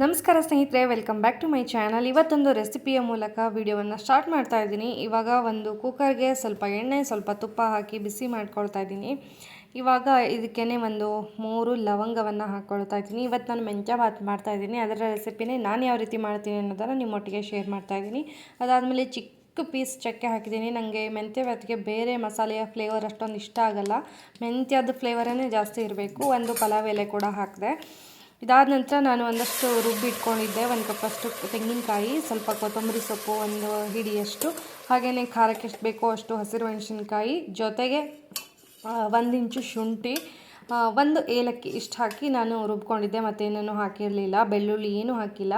ನಮಸ್ಕಾರ ಸ್ನೇಹಿತರೆ welcome back to my channel ಇವತ್ತೊಂದು ರೆಸಿಪಿಯ ಮೂಲಕ ವಿಡಿಯೋವನ್ನು ಸ್ಟಾರ್ಟ್ ಮಾಡ್ತಾ ಇದ್ದೀನಿ. ಇವಾಗ ಒಂದು ಕುಕ್ಕರ್ಗೆ ಸ್ವಲ್ಪ ಎಣ್ಣೆ, ಸ್ವಲ್ಪ ತುಪ್ಪ ಹಾಕಿ ಬಿಸಿ ಮಾಡ್ಕೊಳ್ತಾ ಇದ್ದೀನಿ. ಇವಾಗ ಇದಕ್ಕೇ ಒಂದು ಮೂರು ಲವಂಗವನ್ನು ಹಾಕ್ಕೊಳ್ತಾ ಇದ್ದೀನಿ. ಇವತ್ತು ನಾನು ಮೆಂತ್ಯ ಬಾತ್ ಮಾಡ್ತಾ ಇದ್ದೀನಿ. ಅದರ ರೆಸಿಪಿನೇ ನಾನು ಯಾವ ರೀತಿ ಮಾಡ್ತೀನಿ ಅನ್ನೋದನ್ನು ನಿಮ್ಮೊಟ್ಟಿಗೆ ಶೇರ್ ಮಾಡ್ತಾ ಇದ್ದೀನಿ. ಅದಾದಮೇಲೆ ಚಿಕ್ಕ ಪೀಸ್ ಚಕ್ಕೆ ಹಾಕಿದ್ದೀನಿ. ನನಗೆ ಮೆಂತ್ಯ ಬಾತ್ಗೆ ಬೇರೆ ಮಸಾಲೆಯ ಫ್ಲೇವರ್ ಅಷ್ಟೊಂದು ಇಷ್ಟ ಆಗಲ್ಲ. ಮೆಂತ್ಯದ ಫ್ಲೇವರೇ ಜಾಸ್ತಿ ಇರಬೇಕು. ಒಂದು ಪಲಾವ್ ಎಲೆ ಕೂಡ ಹಾಕಿದೆ. ಇದಾದ ನಂತರ ನಾನು ಒಂದಷ್ಟು ರುಬ್ಬಿ ಇಟ್ಕೊಂಡಿದ್ದೆ. ಒಂದು ಕಪ್ಪಷ್ಟು ತೆಂಗಿನಕಾಯಿ, ಸ್ವಲ್ಪ ಕೊತ್ತಂಬರಿ ಸೊಪ್ಪು, ಒಂದು ಹಿಡಿಯಷ್ಟು ಹಾಗೆಯೇ ಖಾರಕ್ಕೆ ಎಷ್ಟು ಬೇಕೋ ಅಷ್ಟು ಹಸಿರು ಮೆಣಸಿನ್ಕಾಯಿ. ಜೊತೆಗೆ ಒಂದು ಇಂಚು ಶುಂಠಿ ಒಂದು ಏಲಕ್ಕಿ ಇಷ್ಟು ಹಾಕಿ ನಾನು ರುಬ್ಕೊಂಡಿದ್ದೆ. ಮತ್ತೇನೂ ಹಾಕಿರಲಿಲ್ಲ. ಬೆಳ್ಳುಳ್ಳಿ ಏನೂ ಹಾಕಿಲ್ಲ.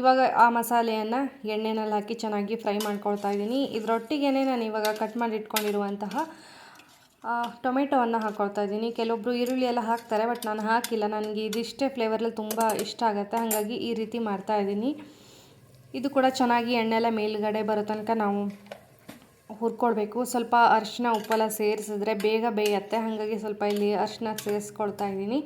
ಇವಾಗ ಆ ಮಸಾಲೆಯನ್ನು ಎಣ್ಣೆನಲ್ಲಿ ಹಾಕಿ ಚೆನ್ನಾಗಿ ಫ್ರೈ ಮಾಡ್ಕೊಳ್ತಾ ಇದ್ದೀನಿ. ಇದರೊಟ್ಟಿಗೆ ನಾನು ಇವಾಗ ಕಟ್ ಮಾಡಿ ಇಟ್ಕೊಂಡಿರುವಂತಹ ಟೊಮೆಟೊವನ್ನು ಹಾಕ್ಕೊಳ್ತಾ ಇದ್ದೀನಿ. ಕೆಲವೊಬ್ಬರು ಈರುಳ್ಳಿ ಎಲ್ಲ ಹಾಕ್ತಾರೆ, ಬಟ್ ನಾನು ಹಾಕಿಲ್ಲ. ನನಗೆ ಇದಿಷ್ಟೇ ಫ್ಲೇವರಲ್ಲಿ ತುಂಬ ಇಷ್ಟ ಆಗುತ್ತೆ. ಹಾಗಾಗಿ ಈ ರೀತಿ ಮಾಡ್ತಾ ಇದ್ದೀನಿ. ಇದು ಕೂಡ ಚೆನ್ನಾಗಿ ಎಣ್ಣೆಲ್ಲ ಮೇಲುಗಡೆ ಬರೋ ತನಕ ನಾವು ಹುರ್ಕೊಳ್ಬೇಕು. ಸ್ವಲ್ಪ ಅರಿಶಿನ ಉಪ್ಪೆಲ್ಲ ಸೇರಿಸಿದ್ರೆ ಬೇಗ ಬೇಯತ್ತೆ. ಹಾಗಾಗಿ ಸ್ವಲ್ಪ ಇಲ್ಲಿ ಅರಿಶಿನ ಸೇರಿಸ್ಕೊಳ್ತಾ ಇದ್ದೀನಿ.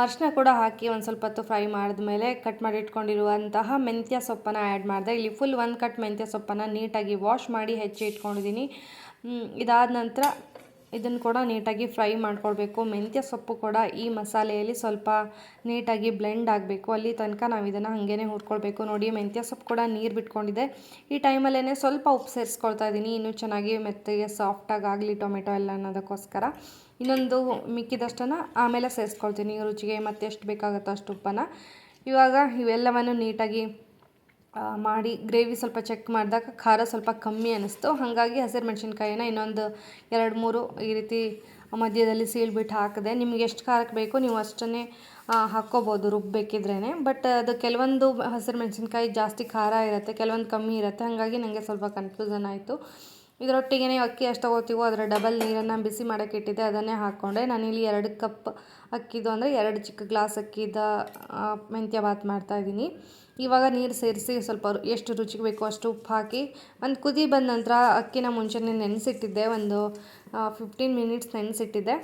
ಅರಿಶಿನ ಕೂಡ ಹಾಕಿ ಒಂದು ಸ್ವಲ್ಪ ಹೊತ್ತು ಫ್ರೈ ಮಾಡಿದ್ಮೇಲೆ ಕಟ್ ಮಾಡಿ ಇಟ್ಕೊಂಡಿರುವಂತಹ ಮೆಂತ್ಯ ಸೊಪ್ಪನ್ನು ಆ್ಯಡ್ ಮಾಡಿದೆ. ಇಲ್ಲಿ ಫುಲ್ ಒಂದು ಕಟ್ ಮೆಂತ್ಯ ಸೊಪ್ಪನ್ನು ನೀಟಾಗಿ ವಾಶ್ ಮಾಡಿ ಹೆಚ್ಚಿ ಇಟ್ಕೊಂಡಿದ್ದೀನಿ. ಇದಾದ ನಂತರ ಇದನ್ನು ಕೂಡ ನೀಟಾಗಿ ಫ್ರೈ ಮಾಡ್ಕೊಳ್ಬೇಕು. ಮೆಂತ್ಯ ಸೊಪ್ಪು ಕೂಡ ಈ ಮಸಾಲೆಯಲ್ಲಿ ಸ್ವಲ್ಪ ನೀಟಾಗಿ ಬ್ಲೆಂಡ್ ಆಗಬೇಕು. ಅಲ್ಲಿ ತನಕ ನಾವು ಇದನ್ನು ಹಾಗೇ ಹುರ್ಕೊಳ್ಬೇಕು. ನೋಡಿ, ಮೆಂತ್ಯ ಸೊಪ್ಪು ಕೂಡ ನೀರು ಬಿಟ್ಕೊಂಡಿದೆ. ಈ ಟೈಮಲ್ಲೇ ಸ್ವಲ್ಪ ಉಪ್ಪು ಸೇರಿಸ್ಕೊಳ್ತಾ ಇದ್ದೀನಿ ಇನ್ನೂ ಚೆನ್ನಾಗಿ ಮೆತ್ತಗೆ ಸಾಫ್ಟಾಗಿ ಆಗಲಿ ಟೊಮೆಟೊ ಎಲ್ಲ ಅನ್ನೋದಕ್ಕೋಸ್ಕರ. ಇನ್ನೊಂದು ಮಿಕ್ಕಿದಷ್ಟನ್ನು ಆಮೇಲೆ ಸೇರಿಸ್ಕೊಳ್ತೀನಿ. ರುಚಿಗೆ ಮತ್ತೆ ಎಷ್ಟು ಬೇಕಾಗುತ್ತೋ ಅಷ್ಟು ಉಪ್ಪನ್ನು. ಇವಾಗ ಇವೆಲ್ಲವನ್ನು ನೀಟಾಗಿ ಮಾಡಿ ಗ್ರೇವಿ ಸ್ವಲ್ಪ ಚೆಕ್ ಮಾಡಿದಾಗ ಖಾರ ಸ್ವಲ್ಪ ಕಮ್ಮಿ ಅನ್ನಿಸ್ತು. ಹಾಗಾಗಿ ಹಸಿರು ಮೆಣಸಿನ್ಕಾಯಿನ ಇನ್ನೊಂದು ಎರಡು ಮೂರು ಈ ರೀತಿ ಮಧ್ಯದಲ್ಲಿ ಸೀಳ್ಬಿಟ್ಟು ಹಾಕಿದೆ. ನಿಮ್ಗೆ ಎಷ್ಟು ಖಾರಕ್ಕೆ ಬೇಕೋ ನೀವು ಅಷ್ಟನ್ನೇ ಹಾಕ್ಕೋಬೋದು ರುಬ್ಬೇಕಿದ್ರೇ ಬಟ್ ಅದು ಕೆಲವೊಂದು ಹಸಿರು ಮೆಣಸಿನ್ಕಾಯಿ ಜಾಸ್ತಿ ಖಾರ ಇರುತ್ತೆ, ಕೆಲವೊಂದು ಕಮ್ಮಿ ಇರುತ್ತೆ. ಹಾಗಾಗಿ ನನಗೆ ಸ್ವಲ್ಪ ಕನ್ಫ್ಯೂಸನ್ ಆಯಿತು. ಇದರೊಟ್ಟಿಗೆ ಅಕ್ಕಿ ಎಷ್ಟು ತಗೋತೀವೋ ಅದರ ಡಬಲ್ ನೀರನ್ನು ಬಿಸಿ ಮಾಡೋಕ್ಕೆ ಇಟ್ಟಿದ್ದೆ, ಅದನ್ನೇ ಹಾಕ್ಕೊಂಡೆ ನಾನಿಲ್ಲಿ ಎರಡು ಕಪ್ ಅಕ್ಕಿದು ಅಂದರೆ ಎರಡು ಚಿಕ್ಕ ಗ್ಲಾಸ್ ಅಕ್ಕಿದ ಮೆಂತ್ಯ ಬಾತ್ ಮಾಡ್ತಾಯಿದ್ದೀನಿ ಇವಾಗ ನೀರು ಸೇರಿಸಿ ಸ್ವಲ್ಪ ಎಷ್ಟು ರುಚಿಗೆ ಬೇಕೋ ಅಷ್ಟು ಉಪ್ಪು ಹಾಕಿ ಒಂದು ಕುದಿ ಬಂದ ನಂತರ ಅಕ್ಕಿನ ಮುಂಚೆನೇ ನೆನೆಸಿಟ್ಟಿದ್ದೆ, ಒಂದು ಫಿಫ್ಟೀನ್ ಮಿನಿಟ್ಸ್ ನೆನೆಸಿಟ್ಟಿದ್ದೆ.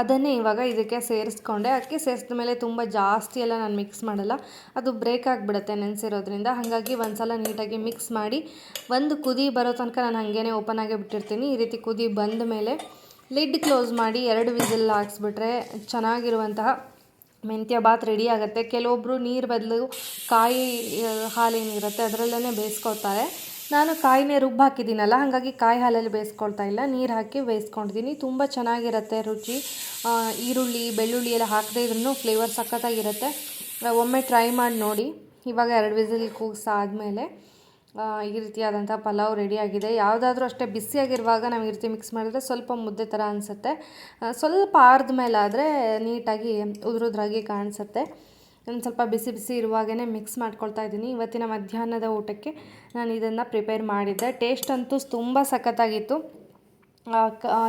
ಅದನ್ನೇ ಇವಾಗ ಇದಕ್ಕೆ ಸೇರಿಸ್ಕೊಂಡೆ. ಅಕ್ಕಿ ಸೇರಿಸಿದ ಮೇಲೆ ತುಂಬ ಜಾಸ್ತಿ ಎಲ್ಲ ನಾನು ಮಿಕ್ಸ್ ಮಾಡಲ್ಲ. ಅದು ಬ್ರೇಕ್ ಆಗಿಬಿಡುತ್ತೆ ನೆನೆಸಿರೋದ್ರಿಂದ. ಹಾಗಾಗಿ ಒಂದು ಸಲ ನೀಟಾಗಿ ಮಿಕ್ಸ್ ಮಾಡಿ ಒಂದು ಕುದಿ ಬರೋ ತನಕ ನಾನು ಹಾಗೇ ಓಪನ್ ಆಗೇ ಬಿಟ್ಟಿರ್ತೀನಿ. ಈ ರೀತಿ ಕುದಿ ಬಂದ ಮೇಲೆ ಲಿಡ್ ಕ್ಲೋಸ್ ಮಾಡಿ ಎರಡು ವಿಸಿಲ್ ಹಾಕ್ಸ್ಬಿಟ್ರೆ ಚೆನ್ನಾಗಿರುವಂತಹ ಮೆಂತ್ಯ ಬಾತ್ ರೆಡಿ ಆಗುತ್ತೆ. ಕೆಲವೊಬ್ಬರು ನೀರು ಬದಲು ಕಾಯಿ ಹಾಲೇನಿರುತ್ತೆ ಅದರಲ್ಲೇ ಬೇಯಿಸ್ಕೊಳ್ತಾರೆ. ನಾನು ಕಾಯಿನೇ ರುಬ್ಬಿ ಹಾಕಿದ್ದೀನಲ್ಲ, ಹಾಗಾಗಿ ಕಾಯಿ ಹಾಲಲ್ಲಿ ಬೇಯಿಸ್ಕೊಳ್ತಾ ಇಲ್ಲ. ನೀರು ಹಾಕಿ ಬೇಯಿಸ್ಕೊಂಡಿದ್ದೀನಿ. ತುಂಬ ಚೆನ್ನಾಗಿರುತ್ತೆ ರುಚಿ. ಈರುಳ್ಳಿ, ಬೆಳ್ಳುಳ್ಳಿ ಎಲ್ಲ ಹಾಕದೇ ಇದ್ರೂ ಫ್ಲೇವರ್ ಸಖತ್ತಾಗಿರುತ್ತೆ. ಒಮ್ಮೆ ಟ್ರೈ ಮಾಡಿ ನೋಡಿ. ಇವಾಗ ಎರಡು ವಿಸಿಲ್ ಕೂಗ್ಸಾದ್ಮೇಲೆ. ಈ ರೀತಿಯಾದಂಥ ಪಲಾವ್ ರೆಡಿಯಾಗಿದೆ ಯಾವುದಾದ್ರೂ ಅಷ್ಟೇ ಬಿಸಿಯಾಗಿರುವಾಗ ನಾವು ಈ ರೀತಿ ಮಿಕ್ಸ್ ಮಾಡಿದ್ರೆ ಸ್ವಲ್ಪ ಮುದ್ದೆ ಥರ ಅನಿಸುತ್ತೆ. ಸ್ವಲ್ಪ ಆರ್ದ ಮೇಲೆ ಆದರೆ ನೀಟಾಗಿ ಉದುರುದ್ರಾಗಿ ಕಾಣಿಸುತ್ತೆ. ನಾನು ಸ್ವಲ್ಪ ಬಿಸಿ ಬಿಸಿ ಇರುವಾಗೇ ಮಿಕ್ಸ್ ಮಾಡ್ಕೊಳ್ತಾ ಇದ್ದೀನಿ. ಇವತ್ತಿನ ಮಧ್ಯಾಹ್ನದ ಊಟಕ್ಕೆ ನಾನು ಇದನ್ನು ಪ್ರಿಪೇರ್ ಮಾಡಿದ್ದೆ. ಟೇಸ್ಟ್ ಅಂತೂ ತುಂಬ ಸಖತ್ತಾಗಿತ್ತು.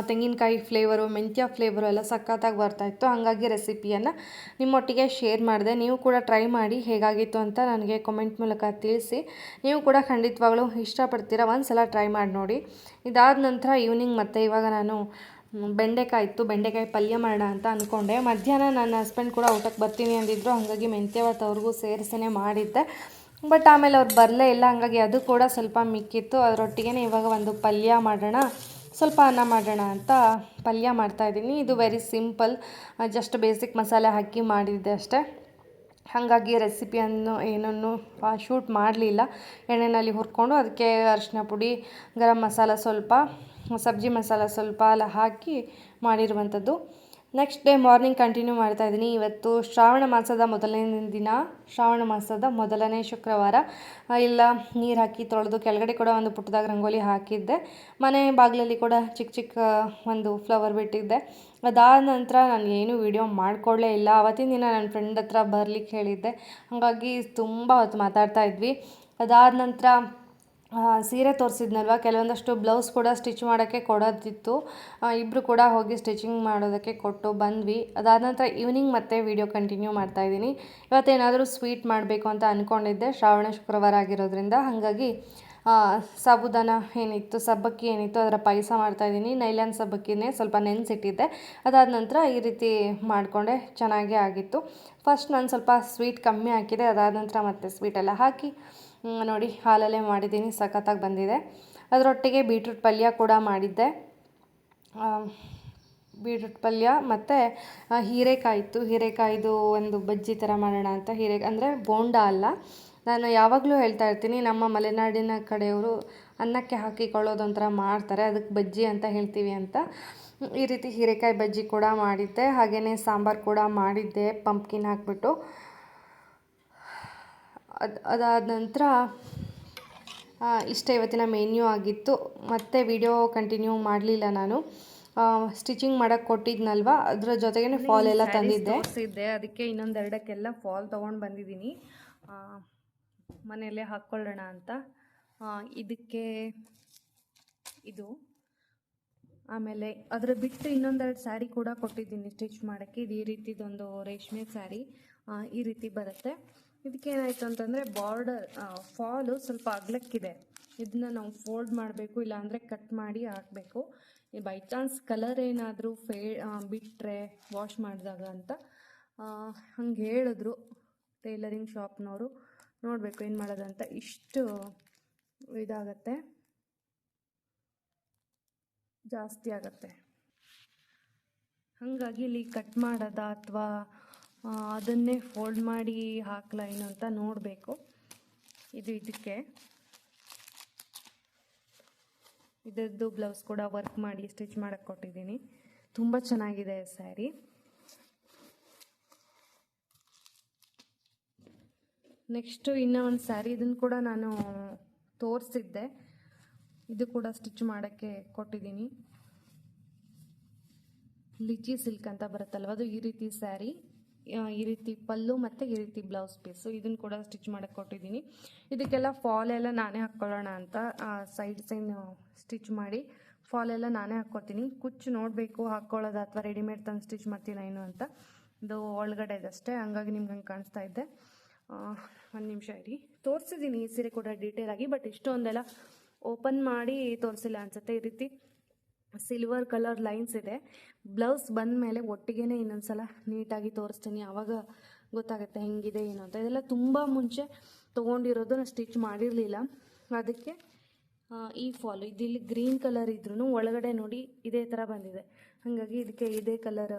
ತೆಂಗಿನಕಾಯಿ ಫ್ಲೇವರು ಮೆಂತ್ಯ ಫ್ಲೇವರು ಎಲ್ಲ ಸಖತ್ತಾಗಿ ಬರ್ತಾಯಿತ್ತು ಹಾಗಾಗಿ ರೆಸಿಪಿಯನ್ನು ನಿಮ್ಮೊಟ್ಟಿಗೆ ಶೇರ್ ಮಾಡಿದೆ. ನೀವು ಕೂಡ ಟ್ರೈ ಮಾಡಿ ಹೇಗಾಗಿತ್ತು ಅಂತ ನನಗೆ ಕಮೆಂಟ್ ಮೂಲಕ ತಿಳಿಸಿ. ನೀವು ಕೂಡ ಖಂಡಿತವಾಗ್ಲೂ ಇಷ್ಟಪಡ್ತೀರಾ? ಒಂದು ಸಲ ಟ್ರೈ ಮಾಡಿ ನೋಡಿ. ಇದಾದ ನಂತರ ಈವ್ನಿಂಗ್ ಮತ್ತೆ ಇವಾಗ ನಾನು ಬೆಂಡೆಕಾಯಿ ಇತ್ತು. ಬೆಂಡೆಕಾಯಿ ಪಲ್ಯ ಮಾಡೋಣ ಅಂತ ಅಂದ್ಕೊಂಡೆ ಮಧ್ಯಾಹ್ನ ನನ್ನ ಹಸ್ಬೆಂಡ್ ಕೂಡ ಊಟಕ್ಕೆ ಬರ್ತೀನಿ ಅಂದಿದ್ರು. ಹಾಗಾಗಿ ಮೆಂತ್ಯ ಭಾತ್ ಅವ್ರಿಗೂ ಸೇರಿಸೇ ಮಾಡಿದ್ದೆ. ಬಟ್ ಆಮೇಲೆ ಅವ್ರು ಬರಲೇ ಇಲ್ಲ. ಹಾಗಾಗಿ ಅದು ಕೂಡ ಸ್ವಲ್ಪ ಮಿಕ್ಕಿತ್ತು. ಅದರೊಟ್ಟಿಗೆ ಇವಾಗ ಒಂದು ಪಲ್ಯ ಮಾಡೋಣ. ಸ್ವಲ್ಪ ಅನ್ನ ಮಾಡೋಣ ಅಂತ ಪಲ್ಯ ಮಾಡ್ತಾಯಿದ್ದೀನಿ ಇದು ವೆರಿ ಸಿಂಪಲ್ ಜಸ್ಟ್ ಬೇಸಿಕ್ ಮಸಾಲೆ ಹಾಕಿ ಮಾಡಿದ್ದೆ ಅಷ್ಟೇ. ಹಾಗಾಗಿ ರೆಸಿಪಿಯನ್ನು ಏನನ್ನು ಶೂಟ್ ಮಾಡಲಿಲ್ಲ. ಎಣ್ಣೆನಲ್ಲಿ ಹುರ್ಕೊಂಡು ಅದಕ್ಕೆ ಅರಿಶಿನ ಪುಡಿ, ಗರಂ ಮಸಾಲ ಸ್ವಲ್ಪ, ಸಬ್ಜಿ ಮಸಾಲ ಸ್ವಲ್ಪ ಎಲ್ಲ ಹಾಕಿ ಮಾಡಿರುವಂಥದ್ದು. ನೆಕ್ಸ್ಟ್ ಡೇ ಮಾರ್ನಿಂಗ್ ಕಂಟಿನ್ಯೂ ಮಾಡ್ತಾ ಇದ್ದೀನಿ. ಇವತ್ತು ಶ್ರಾವಣ ಮಾಸದ ಮೊದಲನೇ ದಿನ, ಶ್ರಾವಣ ಮಾಸದ ಮೊದಲನೇ ಶುಕ್ರವಾರ. ಇಲ್ಲ, ನೀರು ಹಾಕಿ ತೊಳೆದು ಕೆಳಗಡೆ ಕೂಡ ಒಂದು ಪುಟ್ಟದಾಗ ರಂಗೋಲಿ ಹಾಕಿದ್ದೆ. ಮನೆ ಬಾಗಿಲಲ್ಲಿ ಕೂಡ ಚಿಕ್ಕ ಚಿಕ್ಕ ಒಂದು ಫ್ಲವರ್ ಬಿಟ್ಟಿದ್ದೆ. ಅದಾದ ನಂತರ ನಾನು ಏನೂ ವೀಡಿಯೋ ಮಾಡಿಕೊಳ್ಳೇ ಇಲ್ಲ. ಅವತ್ತಿನ ದಿನ ನನ್ನ ಫ್ರೆಂಡ್ ಹತ್ರ ಬರ್ಲಿಕ್ಕೆ ಹೇಳಿದ್ದೆ. ಹಾಗಾಗಿ ತುಂಬ ಹೊತ್ತು ಮಾತಾಡ್ತಾ ಇದ್ವಿ. ಅದಾದ ನಂತರ ಸೀರೆ ತೋರಿಸಿದ್ನಲ್ವ? ಕೆಲವೊಂದಷ್ಟು ಬ್ಲೌಸ್ ಕೂಡ ಸ್ಟಿಚ್ ಮಾಡೋಕ್ಕೆ ಕೊಡೋದಿತ್ತು. ಇಬ್ಬರು ಕೂಡ ಹೋಗಿ ಸ್ಟಿಚಿಂಗ್ ಮಾಡೋದಕ್ಕೆ ಕೊಟ್ಟು ಬಂದ್ವಿ. ಅದಾದ ನಂತರ ಈವ್ನಿಂಗ್ ಮತ್ತೆ ವಿಡಿಯೋ ಕಂಟಿನ್ಯೂ ಮಾಡ್ತಾ ಇದ್ದೀನಿ. ಇವತ್ತೇನಾದರೂ ಸ್ವೀಟ್ ಮಾಡಬೇಕು ಅಂತ ಅಂದ್ಕೊಂಡಿದ್ದೆ ಶ್ರಾವಣ ಶುಕ್ರವಾರ ಆಗಿರೋದ್ರಿಂದ ಹಾಗಾಗಿ ಸಾಬುದಾನ ಏನಿತ್ತು, ಸಬ್ಬಕ್ಕಿ ಏನಿತ್ತು ಅದರ ಪಾಯಸ ಮಾಡ್ತಾಯಿದ್ದೀನಿ ನೈಲಾನ್ ಸಬ್ಬಕ್ಕಿನೇ ಸ್ವಲ್ಪ ನೆನೆಸಿಟ್ಟಿದ್ದೆ. ಅದಾದ ನಂತರ ಈ ರೀತಿ ಮಾಡಿಕೊಂಡೆ. ಚೆನ್ನಾಗೇ ಆಗಿತ್ತು. ಫಸ್ಟ್ ನಾನು ಸ್ವಲ್ಪ ಸ್ವೀಟ್ ಕಮ್ಮಿ ಹಾಕಿದೆ. ಅದಾದ ನಂತರ ಮತ್ತೆ ಸ್ವೀಟೆಲ್ಲ ಹಾಕಿ ನೋಡಿ, ಹಾಲಲ್ಲೇ ಮಾಡಿದ್ದೀನಿ, ಸಖತ್ತಾಗಿ ಬಂದಿದೆ. ಅದರೊಟ್ಟಿಗೆ ಬೀಟ್ರೂಟ್ ಪಲ್ಯ ಕೂಡ ಮಾಡಿದ್ದೆ. ಬೀಟ್ರೂಟ್ ಪಲ್ಯ ಮತ್ತು ಹೀರೆಕಾಯಿ ಇತ್ತು. ಹೀರೆಕಾಯಿದು ಒಂದು ಬಜ್ಜಿ ಥರ ಮಾಡೋಣ ಅಂತ, ಹೀರೆ, ಅಂದರೆ ಬೋಂಡ ಅಲ್ಲ. ನಾನು ಯಾವಾಗಲೂ ಹೇಳ್ತಾ ಇರ್ತೀನಿ, ನಮ್ಮ ಮಲೆನಾಡಿನ ಕಡೆಯವರು ಅನ್ನಕ್ಕೆ ಹಾಕಿಕೊಳ್ಳೋದೊಂಥರ ಮಾಡ್ತಾರೆ, ಅದಕ್ಕೆ ಬಜ್ಜಿ ಅಂತ ಹೇಳ್ತೀವಿ ಅಂತ. ಈ ರೀತಿ ಹೀರೆಕಾಯಿ ಬಜ್ಜಿ ಕೂಡ ಮಾಡಿದ್ದೆ ಹಾಗೆಯೇ ಸಾಂಬಾರು ಕೂಡ ಮಾಡಿದ್ದೆ, ಪಂಪ್ಕಿನ್ ಹಾಕ್ಬಿಟ್ಟು. ಅದು ಅದಾದ ನಂತರ ಇಷ್ಟೇ ಇವತ್ತಿನ ಮೆನ್ಯೂ ಆಗಿತ್ತು. ಮತ್ತೆ ವಿಡಿಯೋ ಕಂಟಿನ್ಯೂ ಮಾಡಲಿಲ್ಲ ನಾನು. ಸ್ಟಿಚಿಂಗ್ ಮಾಡೋಕ್ಕೆ ಕೊಟ್ಟಿದ್ನಲ್ವ? ಅದರ ಜೊತೆಗೇ ಫಾಲ್ ಎಲ್ಲ ತಂದಿದ್ದೆ. ತೋರಿಸಿದ್ದೆ. ಅದಕ್ಕೆ ಇನ್ನೊಂದೆರಡಕ್ಕೆಲ್ಲ ಫಾಲ್ ತೊಗೊಂಡು ಬಂದಿದ್ದೀನಿ. ಮನೆಯಲ್ಲೇ ಹಾಕ್ಕೊಳ್ಳೋಣ ಅಂತ. ಇದಕ್ಕೆ ಇದು. ಆಮೇಲೆ ಅದರ ಬಿಟ್ಟು ಇನ್ನೊಂದೆರಡು ಸ್ಯಾರಿ ಕೂಡ ಕೊಟ್ಟಿದ್ದೀನಿ ಸ್ಟಿಚ್ ಮಾಡೋಕ್ಕೆ. ಇದು ಈ ರೀತಿದೊಂದು ರೇಷ್ಮೆ ಸ್ಯಾರಿ. ಈ ರೀತಿ ಬರುತ್ತೆ. ಇದಕ್ಕೆ ಏನಾಯಿತು ಅಂತಂದರೆ ಬಾರ್ಡರ್ ಫಾಲು ಸ್ವಲ್ಪ ಅಗ್ಲಕ್ಕಿದೆ. ಇದನ್ನ ನಾವು ಫೋಲ್ಡ್ ಮಾಡಬೇಕು, ಇಲ್ಲಾಂದರೆ ಕಟ್ ಮಾಡಿ ಹಾಕಬೇಕು. ಬೈ ಚಾನ್ಸ್ ಕಲರ್ ಏನಾದರೂ ಫೇ ಬಿಟ್ಟರೆ ವಾಶ್ ಮಾಡಿದಾಗ ಅಂತ ಹಂಗೆ ಹೇಳಿದ್ರು ಟೈಲರಿಂಗ್ ಶಾಪ್ನವರು ನೋಡಬೇಕು ಏನು ಮಾಡೋದಂತ ಇಷ್ಟು ಇದಾಗತ್ತೆ. ಜಾಸ್ತಿ ಆಗತ್ತೆ. ಹಾಗಾಗಿ ಇಲ್ಲಿ ಕಟ್ ಮಾಡೋದ ಅಥವಾ ಅದನ್ನೇ ಫೋಲ್ಡ್ ಮಾಡಿ ಹಾಕಲ ಏನು ಅಂತ ನೋಡಬೇಕು. ಇದು ಇದಕ್ಕೆ. ಇದರದ್ದು ಬ್ಲೌಸ್ ಕೂಡ ವರ್ಕ್ ಮಾಡಿ ಸ್ಟಿಚ್ ಮಾಡಕ್ಕೆ ಕೊಟ್ಟಿದ್ದೀನಿ. ತುಂಬ ಚೆನ್ನಾಗಿದೆ ಸ್ಯಾರಿ. ನೆಕ್ಸ್ಟು ಇನ್ನೂ ಒಂದು ಸ್ಯಾರಿ ಇದನ್ನು ಕೂಡ ನಾನು ತೋರಿಸಿದ್ದೆ. ಇದು ಕೂಡ ಸ್ಟಿಚ್ ಮಾಡೋಕ್ಕೆ ಕೊಟ್ಟಿದ್ದೀನಿ. ಲಿಚಿ ಸಿಲ್ಕ್ ಅಂತ ಬರುತ್ತಲ್ವ ಅದು ಈ ರೀತಿ ಸ್ಯಾರಿ. ಈ ರೀತಿ ಪಲ್ಲು ಮತ್ತು ಈ ರೀತಿ ಬ್ಲೌಸ್ ಪೀಸು ಇದನ್ನು ಕೂಡ ಸ್ಟಿಚ್ ಮಾಡೋಕ್ಕೆ ಕೊಟ್ಟಿದ್ದೀನಿ. ಇದಕ್ಕೆಲ್ಲ ಫಾಲ್ ಎಲ್ಲ ನಾನೇ ಹಾಕ್ಕೊಳ್ಳೋಣ ಅಂತ ಸೈಡ್ ಸೈನ್ ಸ್ಟಿಚ್ ಮಾಡಿ ಫಾಲ್ ಎಲ್ಲ ನಾನೇ ಹಾಕ್ಕೊತೀನಿ. ಕುಚ್ಚು ನೋಡಬೇಕು ಹಾಕ್ಕೊಳ್ಳೋದು ಅಥವಾ ರೆಡಿಮೇಡ್ ತಂದು ಸ್ಟಿಚ್ ಮಾಡ್ತೀನಿ ಏನು ಅಂತ. ಇದು ಒಳಗಡೆ ಇದಷ್ಟೇ ಹಂಗಾಗಿ ನಿಮ್ಗೆ ಹಂಗೆ ಕಾಣಿಸ್ತಾ ಇದ್ದೆ ಒಂದು ನಿಮಿಷ ಇರಿ. ತೋರಿಸಿದ್ದೀನಿ ಈ ಸೀರೆ ಕೂಡ ಡೀಟೇಲ್ ಆಗಿ ಬಟ್ ಇಷ್ಟೊಂದೆಲ್ಲ ಓಪನ್ ಮಾಡಿ ತೋರಿಸಿಲ್ಲ ಅನಿಸುತ್ತೆ ಈ ರೀತಿ. ಸಿಲ್ವರ್ ಕಲರ್ ಲೈನ್ಸ್ ಇದೆ. ಬ್ಲೌಸ್ ಬಂದ ಮೇಲೆ ಒಟ್ಟಿಗೆ ಇನ್ನೊಂದು ಸಲ ನೀಟಾಗಿ ತೋರಿಸ್ತೀನಿ. ಆವಾಗ ಗೊತ್ತಾಗುತ್ತೆ ಹೆಂಗಿದೆ, ಏನು ಅಂತ. ಇದೆಲ್ಲ ತುಂಬ ಮುಂಚೆ ತೊಗೊಂಡಿರೋದು ನಾನು ಸ್ಟಿಚ್ ಮಾಡಿರಲಿಲ್ಲ. ಅದಕ್ಕೆ ಈ ಫಾಲು ಇದಿಲ್ಲಿ ಗ್ರೀನ್ ಕಲರ್ ಇದ್ರೂ ಒಳಗಡೆ ನೋಡಿ ಇದೇ ಥರ ಬಂದಿದೆ. ಹಾಗಾಗಿ ಇದಕ್ಕೆ ಇದೇ ಕಲರ್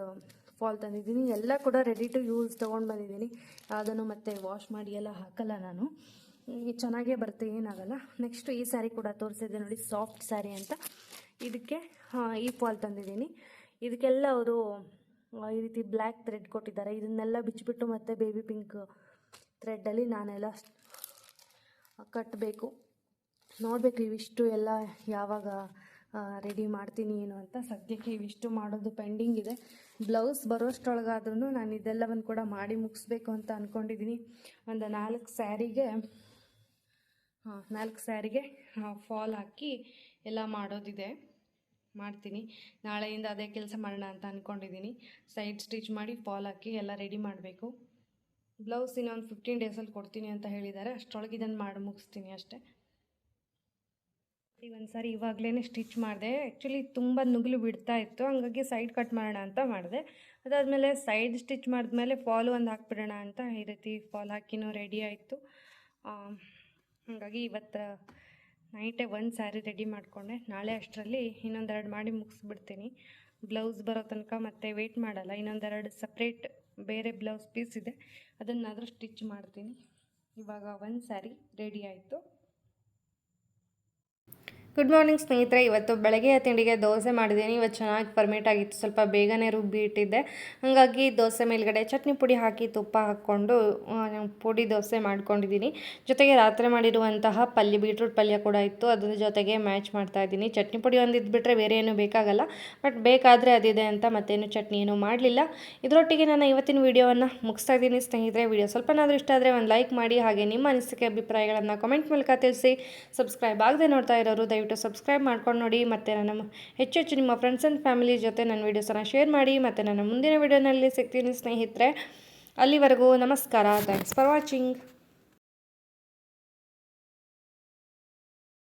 ಫಾಲ್ ತಂದಿದ್ದೀನಿ. ಎಲ್ಲ ಕೂಡ ರೆಡಿ ಟು ಯೂಸ್ ತೊಗೊಂಡು ಬಂದಿದ್ದೀನಿ. ಯಾವುದನ್ನು ಮತ್ತೆ ವಾಶ್ ಮಾಡಿ ಎಲ್ಲ ಹಾಕಲ್ಲ ನಾನು. ಚೆನ್ನಾಗೇ ಬರುತ್ತೆ, ಏನಾಗಲ್ಲ. ನೆಕ್ಸ್ಟು ಈ ಸ್ಯಾರಿ ಕೂಡ ತೋರಿಸಿದ್ದೆ ನೋಡಿ ಸಾಫ್ಟ್ ಸ್ಯಾರಿ ಅಂತ. ಇದಕ್ಕೆ ಈ ಫಾಲ್ ತಂದಿದ್ದೀನಿ. ಇದಕ್ಕೆಲ್ಲ ಅವರು ಈ ರೀತಿ ಬ್ಲ್ಯಾಕ್ ಥ್ರೆಡ್ ಕೊಟ್ಟಿದ್ದಾರೆ. ಇದನ್ನೆಲ್ಲ ಬಿಚ್ಚಿಬಿಟ್ಟು ಮತ್ತು ಬೇಬಿ ಪಿಂಕ್ ಥ್ರೆಡ್ಡಲ್ಲಿ ನಾನೆಲ್ಲ ಕಟ್ಟಬೇಕು ನೋಡಬೇಕು ಇವಿಷ್ಟು ಎಲ್ಲ ಯಾವಾಗ ರೆಡಿ ಮಾಡ್ತೀನಿ ಏನು ಅಂತ. ಸದ್ಯಕ್ಕೆ ಇವಿಷ್ಟು ಮಾಡೋದು ಪೆಂಡಿಂಗ್ ಇದೆ. ಬ್ಲೌಸ್ ಬರೋಷ್ಟೊಳಗಾದ್ರೂ ನಾನು ಇದೆಲ್ಲವನ್ನು ಕೂಡ ಮಾಡಿ ಮುಗಿಸ್ಬೇಕು ಅಂತ ಅಂದ್ಕೊಂಡಿದ್ದೀನಿ ಒಂದು ನಾಲ್ಕು ಸ್ಯಾರಿಗೆ ನಾಲ್ಕು ಸ್ಯಾರಿಗೆ ಫಾಲ್ ಹಾಕಿ ಎಲ್ಲ ಮಾಡೋದಿದೆ. ಮಾಡ್ತೀನಿ. ನಾಳೆಯಿಂದ ಅದೇ ಕೆಲಸ ಮಾಡೋಣ ಅಂತ ಅಂದ್ಕೊಂಡಿದ್ದೀನಿ ಸೈಡ್ ಸ್ಟಿಚ್ ಮಾಡಿ ಫಾಲ್ ಹಾಕಿ ಎಲ್ಲ ರೆಡಿ ಮಾಡಬೇಕು. ಬ್ಲೌಸ್ ಇನ್ನೊಂದು ಫಿಫ್ಟೀನ್ ಡೇಸಲ್ಲಿ ಕೊಡ್ತೀನಿ ಅಂತ ಹೇಳಿದ್ದಾರೆ. ಅಷ್ಟರೊಳಗೆ ಇದನ್ನು ಮಾಡಿ ಮುಗಿಸ್ತೀನಿ ಅಷ್ಟೇ. ಈ ಒಂದು ಸಾರಿ ಇವಾಗಲೇ ಸ್ಟಿಚ್ ಮಾಡಿದೆ. ಆ್ಯಕ್ಚುಲಿ ತುಂಬ ನುಗ್ಲು ಬಿಡ್ತಾ ಇತ್ತು. ಹಂಗಾಗಿ ಸೈಡ್ ಕಟ್ ಮಾಡೋಣ ಅಂತ ಮಾಡಿದೆ. ಅದಾದಮೇಲೆ ಸೈಡ್ ಸ್ಟಿಚ್ ಮಾಡಿದ್ಮೇಲೆ ಫಾಲು ಒಂದು ಹಾಕ್ಬಿಡೋಣ ಅಂತ ಈ ರೀತಿ ಫಾಲ್ ಹಾಕಿನೂ ರೆಡಿ ಆಯಿತು. ಹಾಗಾಗಿ ಇವತ್ತು ನೈಟೇ ಒಂದು ಸ್ಯಾರಿ ರೆಡಿ ಮಾಡಿಕೊಂಡೆ. ನಾಳೆ ಅಷ್ಟರಲ್ಲಿ ಇನ್ನೊಂದೆರಡು ಮಾಡಿ ಮುಗಿಸ್ಬಿಡ್ತೀನಿ. ಬ್ಲೌಸ್ ಬರೋ ತನಕ ಮತ್ತೆ ವೆಯ್ಟ್ ಮಾಡಲ್ಲ. ಇನ್ನೊಂದೆರಡು ಸಪ್ರೇಟ್ ಬೇರೆ ಬ್ಲೌಸ್ ಪೀಸ್ ಇದೆ. ಅದನ್ನಾದರೂ ಸ್ಟಿಚ್ ಮಾಡ್ತೀನಿ. ಇವಾಗ ಒಂದು ಸ್ಯಾರಿ ರೆಡಿ ಆಯಿತು. ಗುಡ್ ಮಾರ್ನಿಂಗ್ ಸ್ನೇಹಿತರೆ. ಇವತ್ತು ಬೆಳಗ್ಗೆ ತಿಂಡಿಗೆ ದೋಸೆ ಮಾಡಿದ್ದೀನಿ. ಇವತ್ತು ಚೆನ್ನಾಗಿ ಪರ್ಮಿಟ್ ಆಗಿತ್ತು. ಸ್ವಲ್ಪ ಬೇಗನೆ ರುಬ್ಬಿ ಇಟ್ಟಿದ್ದೆ. ಹಾಗಾಗಿ ದೋಸೆ ಮೇಲ್ಗಡೆ ಚಟ್ನಿ ಪುಡಿ ಹಾಕಿ ತುಪ್ಪ ಹಾಕ್ಕೊಂಡು ಪುಡಿ ದೋಸೆ ಮಾಡ್ಕೊಂಡಿದ್ದೀನಿ. ಜೊತೆಗೆ ರಾತ್ರಿ ಮಾಡಿರುವಂತಹ ಪಲ್ಯ ಬೀಟ್ರೂಟ್ ಪಲ್ಯ ಕೂಡ ಇತ್ತು. ಅದ್ರ ಜೊತೆಗೆ ಮ್ಯಾಚ್ ಮಾಡ್ತಾ ಇದ್ದೀನಿ. ಚಟ್ನಿ ಪುಡಿ ಒಂದು ಇದ್ಬಿಟ್ರೆ ಬೇರೆ ಏನೂ ಬೇಕಾಗಲ್ಲ. ಬಟ್ ಬೇಕಾದರೆ ಅದಿದೆ ಅಂತ ಮತ್ತೇನು ಚಟ್ನಿ ಏನೂ ಮಾಡಲಿಲ್ಲ. ಇದರೊಟ್ಟಿಗೆ ನಾನು ಇವತ್ತಿನ ವೀಡಿಯೋವನ್ನು ಮುಗಿಸ್ತಾ ಇದ್ದೀನಿ ಸ್ನೇಹಿತರೆ. ವಿಡಿಯೋ ಸ್ವಲ್ಪನಾದರೂ ಇಷ್ಟ ಆದರೆ ಒಂದು ಲೈಕ್ ಮಾಡಿ, ಹಾಗೆ ನಿಮ್ಮ ಅನಿಸಿಕೆ, ಅಭಿಪ್ರಾಯಗಳನ್ನು ಕಮೆಂಟ್ ಮೂಲಕ ತಿಳಿಸಿ. ಸಬ್ಸ್ಕ್ರೈಬ್ ಆಗದೆ ನೋಡ್ತಾ ಇರೋರು ದಯವಿಟ್ಟು ಸಬ್ಸ್ಕ್ರೈಬ್ ಮಾಡ್ಕೊಂಡು ನೋಡಿ, ಮತ್ತು ನನ್ನ ಹೆಚ್ಚು ಹೆಚ್ಚು ನಿಮ್ಮ ಫ್ರೆಂಡ್ಸ್ ಆ್ಯಂಡ್ ಫ್ಯಾಮಿಲಿ ಜೊತೆ ನನ್ನ ವೀಡಿಯೋಸನ್ನು ಶೇರ್ ಮಾಡಿ, ಮತ್ತು ನನ್ನ ಮುಂದಿನ ವೀಡಿಯೋನಲ್ಲಿ ಸಿಗ್ತೀನಿ ಸ್ನೇಹಿತರೆ. ಅಲ್ಲಿವರೆಗೂ ನಮಸ್ಕಾರ. Thanks for watching